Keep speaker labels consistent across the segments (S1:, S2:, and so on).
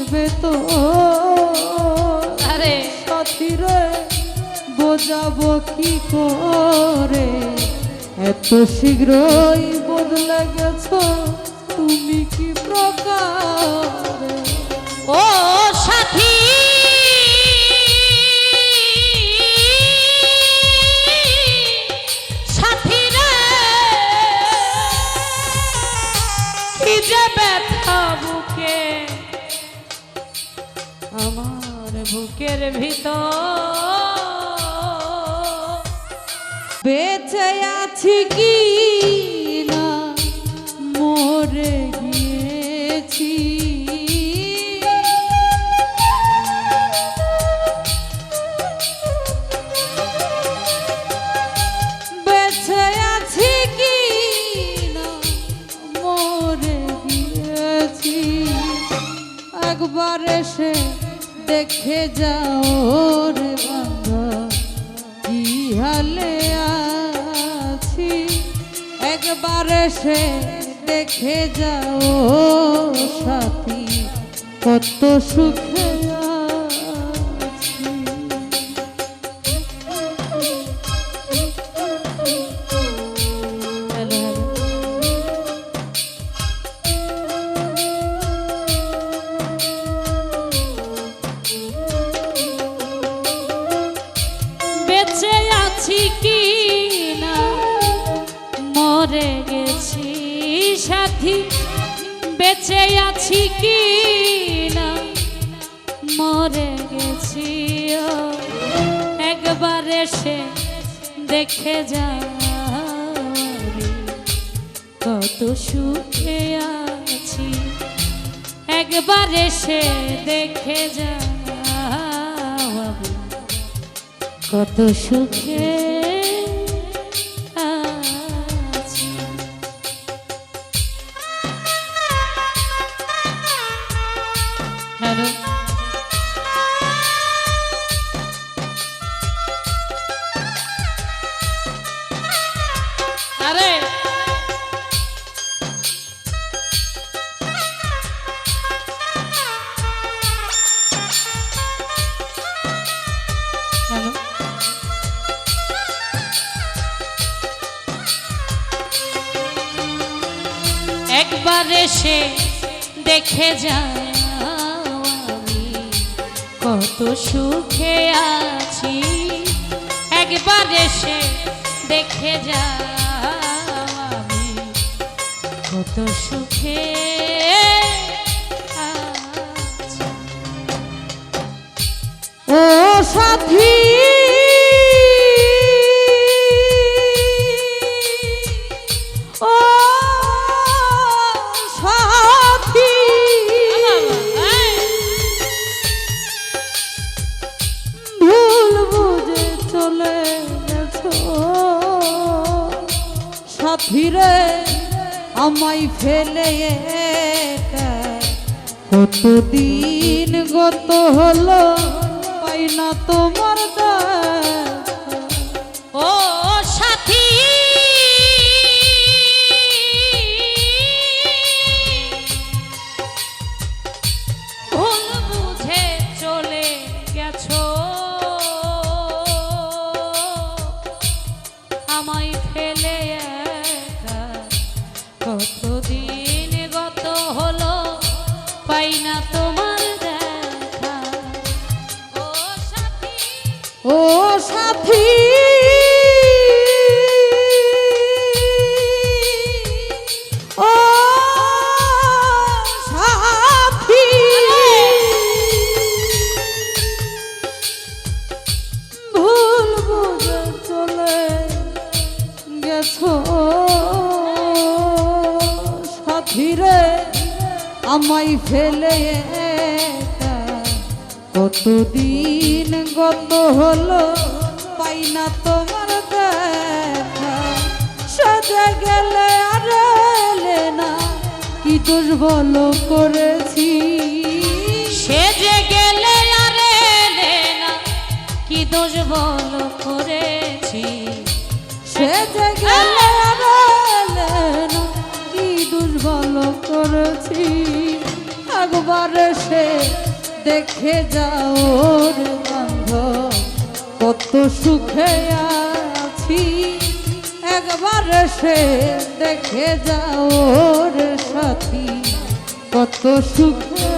S1: লাগবে তো?
S2: আরে।
S1: সাথীরে বোঝাবো কি করে? এত শীঘ্রই বদলে গেছো তুমি কি প্রকার?
S2: ও সাথী! সাথী রে! কি যে ব্যথা বুকের ভিতর
S1: বেঁচে আছি কি না? মরে দেখে যাও রে বাংলা কি হালে আছি? একবার সে দেখে যাও সাথী কত সুখে
S2: সাথী, বেঁচে আছি কি না? মরে গেছি একবার এসে দেখে যা কত সুখে আছি। একবার এসে দেখে যা কত সুখে এসে দেখে যাও আমি কত সুখে আছি। একবার এসে দেখে যাও আমি কত সুখে
S1: ও সাথী! আমায় ফেলে কতদিন গত হলো পাই না তোমার দেখা
S2: সাথী। ও সাথী।
S1: ভুল বুঝে চলে গেছো সাথী রে আমায় ফেলে কতদিন গত হলো পাই না তোমার দেখা। সাজা গেলে আর না কি দোষ বলো করেছি।
S2: সে যে গেলে আর না কি দোষ বল করেছি।
S1: সে যে গেলে আর না কি দোষ বলো করেছি। একবার সে দেখে যাও বন্ধ কত সুখে আছি। একবার সে দেখে যাও সাথী কত সুখে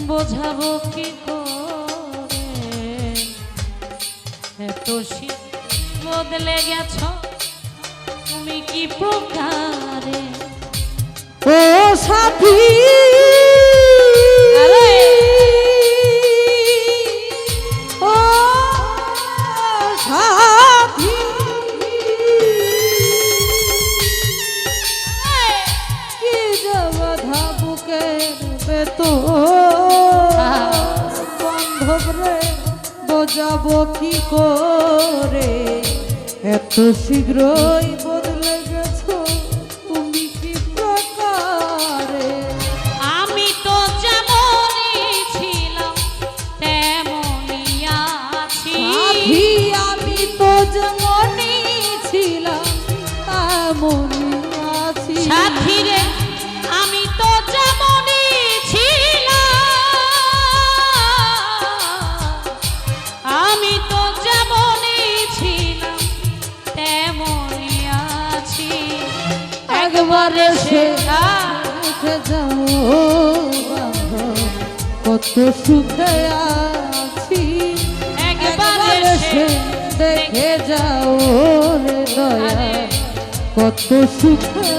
S1: বোঝাবো কি করে? এত
S2: শীত বদলে গেছ তুমি কি প্রকারে?
S1: ও সাথী! বোঝাবো কি করে? এত শীঘ্রই বদলে গেছো তুমি কি প্রকারে?
S2: আমি তো যেমনই ছিলাম তেমনই আছি।
S1: আমি তো যেমনই উঠে যাও কত সুখে আছি।
S2: একবার
S1: দেখে যাও রে দয়া কত সুখে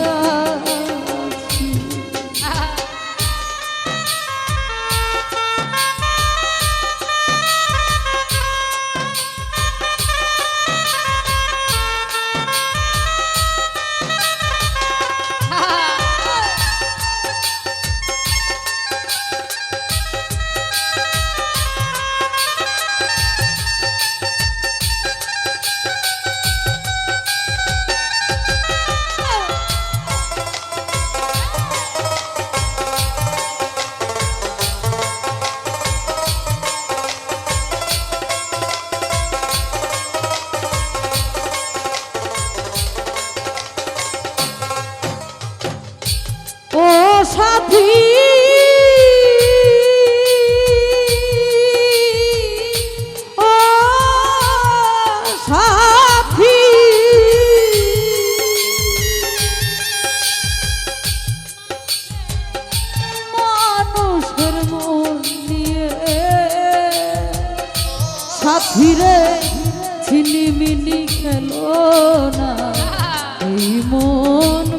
S1: সাথীরে ছিনিমিনি খেলো না। এই মন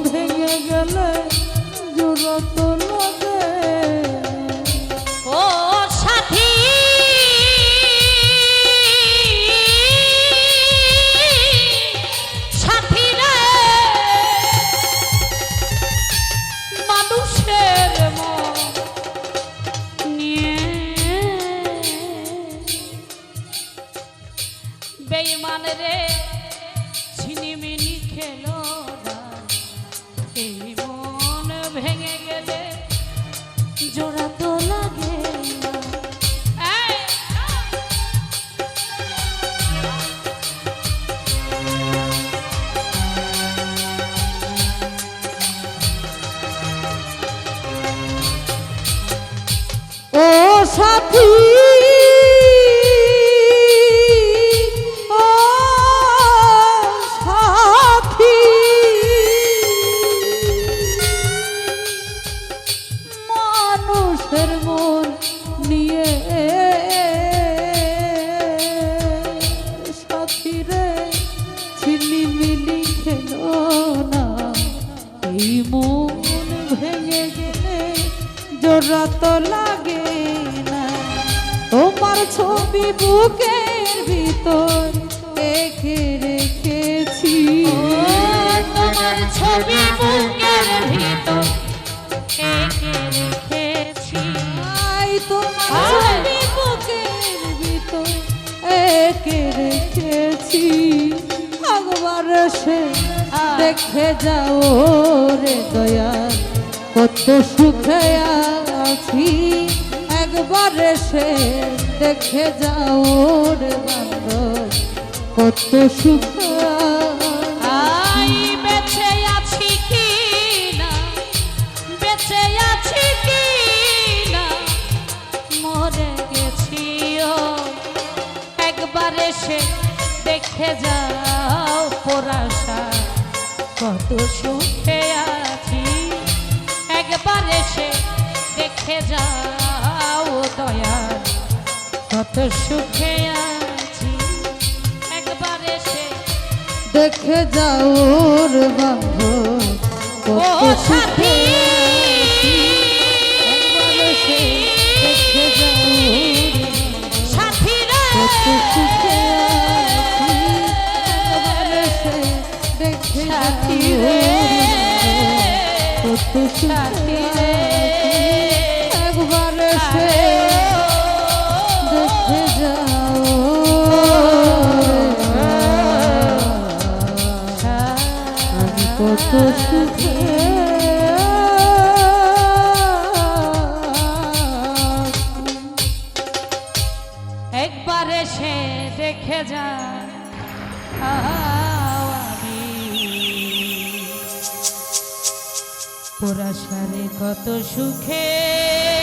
S1: ছবি বুকের ভিতর এঁকে রেখেছি আই তোমার সে দেখে যাও রে দয়া কত সুখে আছি একবার সে দেখে যাও রে বান্ধব কত সুখে
S2: কত সুখে আছি। একবার এসে দেখে যাও দয়া। কত সুখে আছি। একবার এসে
S1: দেখে যাও বাবু
S2: ও
S1: কত সুখে
S2: সাথী
S1: রে একবার এসে দেখে যাও। আমি কত সুখে।
S2: পোড়াশারে কত সুখে